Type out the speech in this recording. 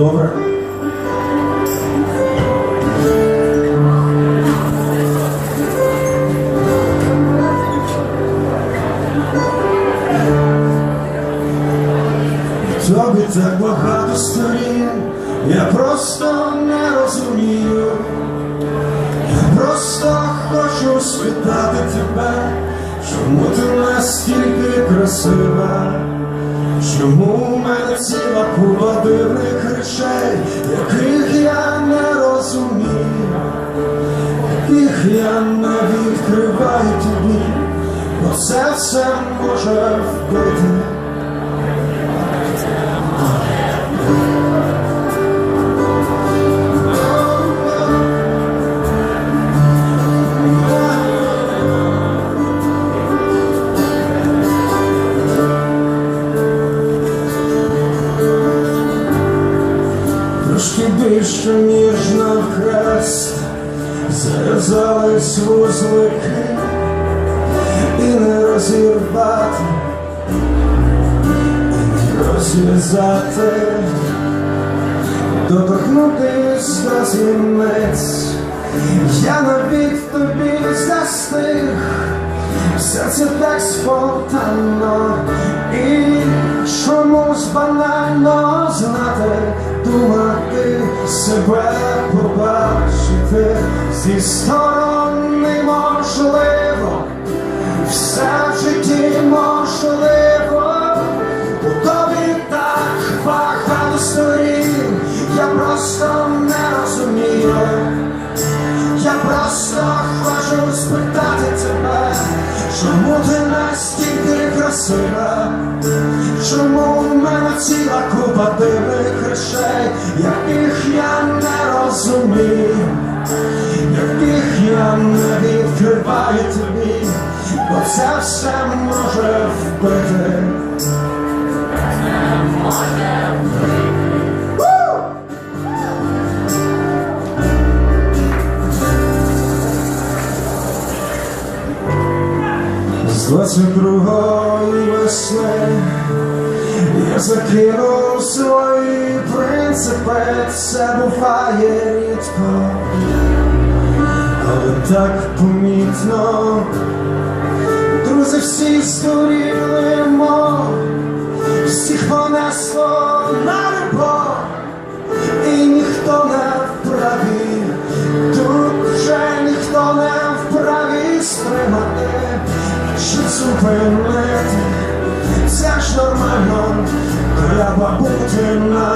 Добре. Тобі так багато сторін, я просто не розумію. Я просто хочу спитати тебе, чому ти настільки красива, чому мене ціла купа дивних речей, яких я не розумію, яких я не відкриваю тобі, бо це все може вбити. Ніж навхрест, зав'язались вузлики і не розірвати, і не розв'язати, доторкнутись до зімець, я навіть тобі застиг, серце так спонтанно і чомусь банально знати, думати, себе побачити. Зі сторони можливо, все в житті можливо, у тобі так багато сторін, я просто не розумію. Я просто хочу спитати тебе, чому ти настільки красива, чому в мене ціла купа дивних речей, не яких я не відкриваю тобі, бо це все може вбити. З 22-ї весни я закинув свої принципи, це буває рідко, але так помітно, друзі всі здуріли, мов, всіх понесло на небо, і ніхто не вправі, тут вже ніхто не вправі стримати. Чи зупинити. Це ж нормально, треба бути нам,